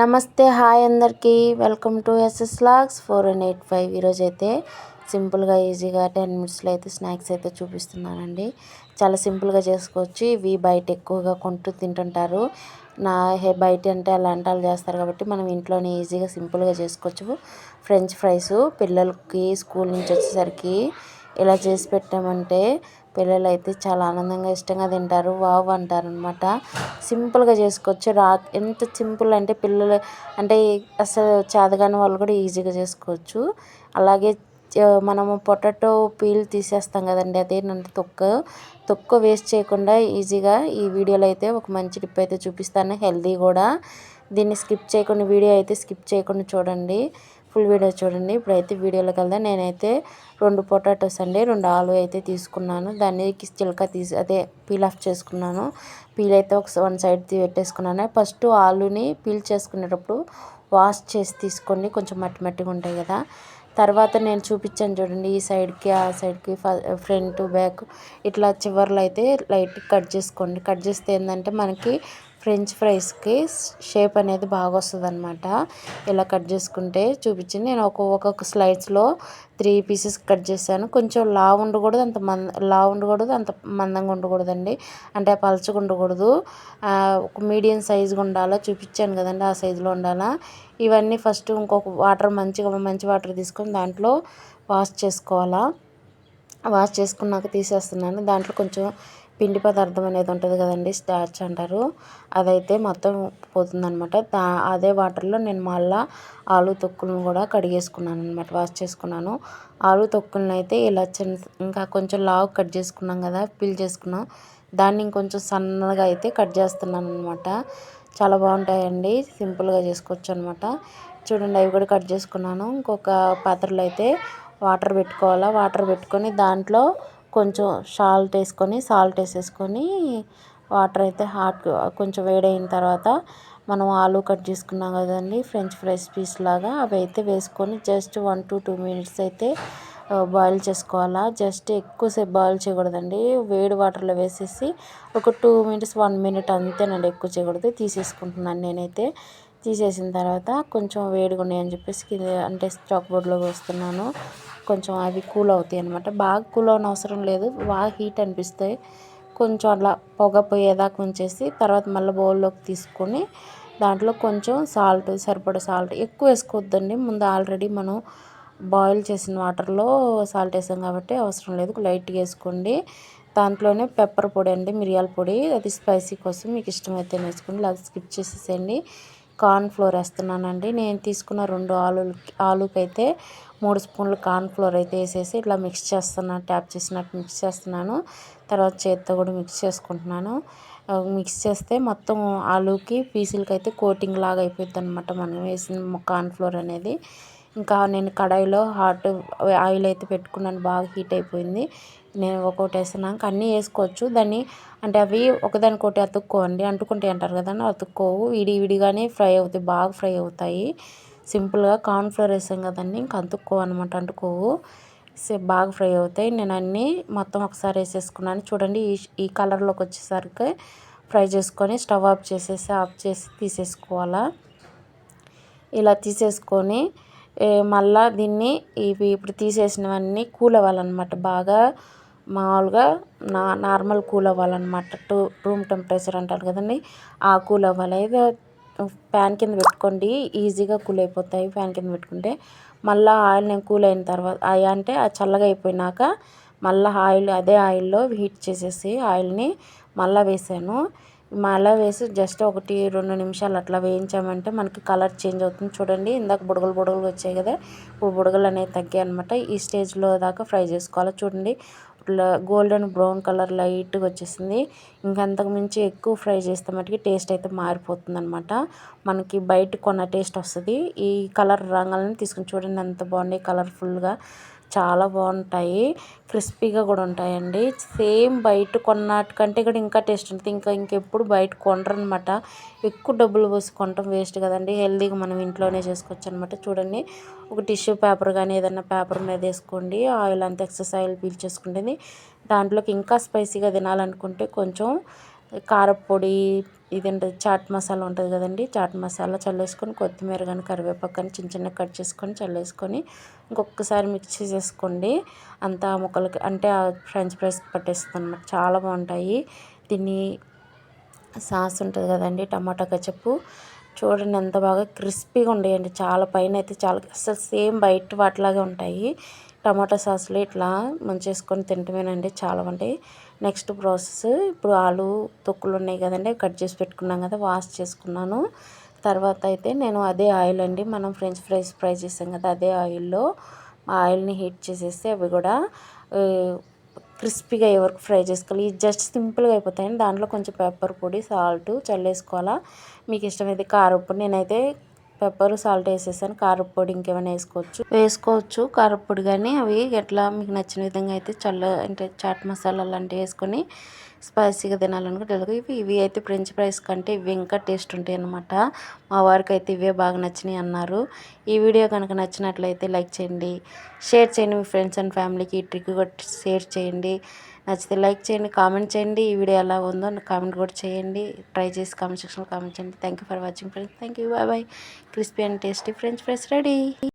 నమస్తే హాయ్ అందరికీ. Welcome to S S logs four and eight five. ఈరోజు అయితే సింపుల్గా ఈజీగా టెన్ మినిట్స్లో అయితే స్నాక్స్ అయితే చూపిస్తున్నానండి. చాలా సింపుల్గా చేసుకోవచ్చు. ఇవి బయట ఎక్కువగా కొంటూ తింటుంటారు. నా హే బయట అంటే అలా అంటాలు చేస్తారు కాబట్టి మనం ఇంట్లోనే ఈజీగా సింపుల్గా చేసుకోవచ్చు. ఫ్రెంచ్ ఫ్రైస్ పిల్లలకి స్కూల్ నుంచి వచ్చేసరికి ఇలా చేసి పెట్టామంటే పిల్లలు అయితే చాలా ఆనందంగా ఇష్టంగా తింటారు. వావ్ అంటారు అనమాట సింపుల్గా చేసుకోవచ్చు. రా ఎంత సింపుల్ అంటే పిల్లలు అంటే అసలు చేతగాని వాళ్ళు కూడా ఈజీగా చేసుకోవచ్చు. అలాగే మనము పొటాటో పీల్ తీసేస్తాం కదండి అదేనంటే తొక్క. తొక్క వేస్ట్ చేయకుండా ఈజీగా ఈ వీడియోలో అయితే ఒక మంచి టిప్ అయితే చూపిస్తాను. హెల్దీ కూడా. దీన్ని స్కిప్ చేయకుండా వీడియో అయితే స్కిప్ చేయకుండా చూడండి. ఫుల్ వీడియో చూడండి. ఇప్పుడైతే వీడియోలోకి వెళ్దాం. నేనైతే రెండు పొటాటోస్ అండి. రెండు ఆలు అయితే తీసుకున్నాను. దాన్ని చిలక తీసి అదే పీల్ ఆఫ్ చేసుకున్నాను. పీల్ అయితే ఒక వన్ సైడ్ పెట్టేసుకున్నాను. ఫస్ట్ ఆలుని పీల్ చేసుకునేటప్పుడు వాష్ చేసి తీసుకోండి. కొంచెం మట్టి మట్టిగా ఉంటాయి కదా. తర్వాత నేను చూపించాను చూడండి. ఈ సైడ్కి ఆ సైడ్కి ఫ్రంట్ బ్యాక్ ఇట్లా చివర్లో అయితే లైట్ కట్ చేసుకోండి. కట్ చేస్తే ఏంటంటే మనకి ఫ్రెంచ్ ఫ్రైస్కి షేప్ అనేది బాగా వస్తుంది అనమాట ఇలా కట్ చేసుకుంటే చూపించింది. నేను ఒక ఒక్కొక్క స్లైడ్స్లో త్రీ పీసెస్ కట్ చేశాను. కొంచెం లావు ఉండకూడదు అంత మంద లావు ఉండకూడదు అంత మందంగా ఉండకూడదండి. అంటే పలచగా ఉండకూడదు. ఒక మీడియం సైజుగా ఉండాలా? చూపించాను కదండి ఆ సైజులో ఉండాలా? ఇవన్నీ ఫస్ట్ ఇంకొక వాటర్ మంచిగా మంచి వాటర్ తీసుకొని దాంట్లో వాష్ చేసుకోవాలా? వాష్ చేసుకున్నాక తీసేస్తున్నాను. దాంట్లో కొంచెం పిండి పదార్థం అనేది ఉంటుంది కదండి స్టార్చ్ అంటారు. అదైతే మొత్తం పోతుందనమాట అదే వాటర్లో నేను మళ్ళీ ఆలు తొక్కులను కూడా కడిగేసుకున్నాను అనమాట వాష్ చేసుకున్నాను. ఆలు తొక్కులను అయితే ఇలా చిన్న ఇంకా కొంచెం లావు కట్ చేసుకున్నాం కదా పిల్ చేసుకున్నాం. దాన్ని ఇంకొంచెం సన్నగా అయితే కట్ చేస్తున్నాను అనమాట చాలా బాగుంటాయండి సింపుల్గా చేసుకోవచ్చు అనమాట చూడండి అవి కూడా కట్ చేసుకున్నాను. ఇంకొక పాత్రలో అయితే వాటర్ పెట్టుకోవాలా వాటర్ పెట్టుకొని దాంట్లో కొంచెం సాల్ట్ వేసుకొని సాల్ట్ వేసేసుకొని వాటర్ అయితే హాట్ కొంచెం వేడైన తర్వాత మనం ఆలు కట్ చేసుకున్నాం కదండి ఫ్రెంచ్ ఫ్రైస్ పీస్ లాగా అవి అయితే వేసుకొని just one to two minutes అయితే బాయిల్ చేసుకోవాలా. జస్ట్ ఎక్కువసేపు బాయిల్ చేయకూడదండి. వేడి వాటర్లో వేసేసి ఒక టూ మినిట్స్ వన్ మినిట్ అంతేనండి ఎక్కువ చేయకూడదు. తీసేసుకుంటున్నాను నేనైతే. తీసేసిన తర్వాత కొంచెం వేడిగా ఉన్నాయని చెప్పేసి అంటే స్టాక్ బోర్డ్లో వేస్తున్నాను. కొంచెం అవి కూల్ అవుతాయి అనమాట బాగా కూల్ అవన అవసరం లేదు. బాగా హీట్ అనిపిస్తాయి. కొంచెం అట్లా పొగ పోయేదాకా ఉంచేసి తర్వాత మళ్ళీ బౌల్లోకి తీసుకొని దాంట్లో కొంచెం సాల్ట్ సరిపడ సాల్ట్ ఎక్కువ వేసుకోవద్దండి. ముందు ఆల్రెడీ మనం బాయిల్ చేసిన వాటర్లో సాల్ట్ వేసాం కాబట్టి అవసరం లేదు. లైట్గా వేసుకోండి. దాంట్లోనే పెప్పర్ పొడి అండి మిరియాల పొడి. అది స్పైసీ కోసం మీకు ఇష్టమైతే వేసుకోండి. లేదా స్కిప్ చేసేసేయండి. కార్న్ ఫ్లోర్ వేస్తున్నానండి. నేను తీసుకున్న రెండు ఆలు ఆలుకైతే మూడు స్పూన్లు కార్న్ఫ్లోర్ అయితే వేసేసి ఇట్లా మిక్స్ చేస్తున్నాను ట్యాప్ చేసినట్టు మిక్స్ చేస్తున్నాను. తర్వాత చేత్తో కూడా మిక్స్ చేసుకుంటున్నాను. మిక్స్ చేస్తే మొత్తం ఆలుకి పీసులకి అయితే కోటింగ్ లాగా అయిపోద్ది అనమాట మనం వేసిన కార్న్ఫ్లోర్ అనేది. ఇంకా నేను కడాయిలో హాట్ ఆయిల్ అయితే పెట్టుకున్నాను బాగా హీట్ అయిపోయింది. నేను ఒక్కొక్కటి వేస్తున్నాక అన్నీ వేసుకోవచ్చు. దాన్ని అంటే అవి ఒకదానికొకటి అతుక్కోండి అంటుకుంటే అంటారు కదా అతుక్కోవు. విడి విడిగానే ఫ్రై అవుతాయి బాగా ఫ్రై అవుతాయి. సింపుల్గా కార్న్ఫ్లోర్ వేసాం కదండి ఇంకా అంతుక్కో అనమాట అంటుకోవు బాగా ఫ్రై అవుతాయి. నేను అన్నీ మొత్తం ఒకసారి వేసేసుకున్నాను. చూడండి ఈ ఈ కలర్లోకి వచ్చేసరికి ఫ్రై చేసుకొని స్టవ్ ఆఫ్ చేసేసి ఆఫ్ చేసి తీసేసుకోవాలా. ఇలా తీసేసుకొని మళ్ళా దీన్ని ఇవి ఇప్పుడు తీసేసినవన్నీ కూల్ అవ్వాలన్నమాట బాగా మామూలుగా నా నార్మల్ కూల్ అవ్వాలన్నమాట టూ రూమ్ టెంపరేచర్ అంటారు కదండి ఆ కూల్ అవ్వాలి ఏదో ఫ్యాన్ కింద పెట్టుకోండి. ఈజీగా కూల్ అయిపోతాయి ఫ్యాన్ కింద పెట్టుకుంటే. మళ్ళీ ఆయిల్ నేను కూల్ అయిన తర్వాత అవి అంటే చల్లగా అయిపోయినాక మళ్ళీ ఆయిల్ అదే ఆయిల్లో హీట్ చేసేసి ఆయిల్ని మళ్ళీ వేసాను. మళ్ళీ వేసి జస్ట్ ఒకటి రెండు నిమిషాలు అట్లా వేయించామంటే మనకి కలర్ చేంజ్ అవుతుంది. చూడండి ఇందాక బుడగలు బుడగలు వచ్చాయి కదా. ఇప్పుడు బుడగలు అనేవి తగ్గాయి అనమాట ఈ స్టేజ్లో దాకా ఫ్రై చేసుకోవాలి. చూడండి గోల్డెన్ బ్రౌన్ కలర్ లైట్గా వచ్చేసింది. ఇంకంతకు మించి ఎక్కువ ఫ్రై చేస్తే మటుకి టేస్ట్ అయితే మారిపోతుంది అనమాట మనకి బయట కొన్న టేస్ట్ వస్తుంది. ఈ కలర్ రంగులను తీసుకుని చూడండి ఎంత బాగున్నాయి కలర్ఫుల్గా. చాలా బాగుంటాయి. క్రిస్పీగా కూడా ఉంటాయండి. సేమ్ బయట కొన్నటికంటే కూడా ఇంకా టేస్ట్ ఉంటుంది. ఇంకా ఇంకెప్పుడు బయట కొనరు అనమాట ఎక్కువ డబ్బులు పోసి కొనటం వేస్ట్ కదండి. హెల్తీగా మనం ఇంట్లోనే చేసుకోవచ్చు అనమాట చూడండి. ఒక టిష్యూ పేపర్ కానీ ఏదైనా పేపర్ మీద వేసుకోండి. ఆయిల్ అంతా ఎక్సెస్ ఆయిల్ పీల్చేసుకుంటుంది దాంట్లోకి ఇంకా స్పైసీగా తినాలనుకుంటే కొంచెం కారపొడి ఇది ఉంటుంది చాట్ మసాలా ఉంటుంది కదండి. చాట్ మసాలా చల్లేసుకొని కొత్తిమీర కానీ కరివేపాకు కానీ చిన్న చిన్న కట్ చేసుకొని చల్లేసుకొని ఇంకొకసారి మిక్స్ చేసుకోండి అంతా ముక్కలకి అంటే ఫ్రెంచ్ ఫ్రైస్ పట్టేస్తుంది అనమాట చాలా బాగుంటాయి. దీన్ని సాస్ ఉంటుంది కదండి టమాటా కచ్చప్పు చూడండి ఎంత బాగా క్రిస్పీగా ఉండేయండి. చాలా పైన అయితే చాలా అసలు సేమ్ బయట వాటిలాగే ఉంటాయి. టమాటా సాస్లో ఇట్లా ముంచేసుకొని తింటమేనండి చాలా ఉంటాయి నెక్స్ట్ ప్రాసెస్ ఇప్పుడు ఆలు తొక్కులు ఉన్నాయి కదండి కట్ చేసి పెట్టుకున్నాం కదా వాష్ చేసుకున్నాను. తర్వాత అయితే నేను అదే ఆయిల్ అండి మనం ఫ్రెంచ్ ఫ్రైస్ ఫ్రై చేసాం కదా అదే ఆయిల్లో ఆయిల్ని హీట్ చేసేసి అవి కూడా క్రిస్పీగా ఎవరికి ఫ్రై చేసుకోవాలి. ఇది జస్ట్ సింపుల్గా అయిపోతాయండి. దాంట్లో కొంచెం పెప్పర్ పొడి సాల్ట్ చల్లేసుకోవాలా. మీకు ఇష్టమైతే కారపొడి నేనైతే పెప్పర్ సాల్ట్ వేసేసాను. కారపొడి ఇంకేమైనా వేసుకోవచ్చు. వేసుకోవచ్చు. కారపొడి కానీ అవి ఎట్లా మీకు నచ్చిన విధంగా అయితే చల్ల అంటే చాట్ మసాలా లాంటివి వేసుకొని స్పైసీగా తినాలనుకుంటే ఇవి. ఇవి అయితే ఫ్రెంచ్ ఫ్రైస్ కంటే ఇవి ఇంకా టేస్ట్ ఉంటాయి అన్నమాట. మా వారికి అయితే ఇవే బాగా నచ్చినాయి అన్నారు. ఈ వీడియో కనుక నచ్చినట్లయితే లైక్ చేయండి. షేర్ చేయండి మీ ఫ్రెండ్స్ అండ్ ఫ్యామిలీకి ఈ ట్రిక్ షేర్ చేయండి. నచ్చితే లైక్ చేయండి కామెంట్ చేయండి. ఈ వీడియో ఎలా ఉందో కామెంట్ కూడా చేయండి. ట్రై చేసి కామెంట్ సెక్షన్లో కామెంట్ చేయండి. Thank you for watching friends thank you bye bye crispy and tasty French fries ready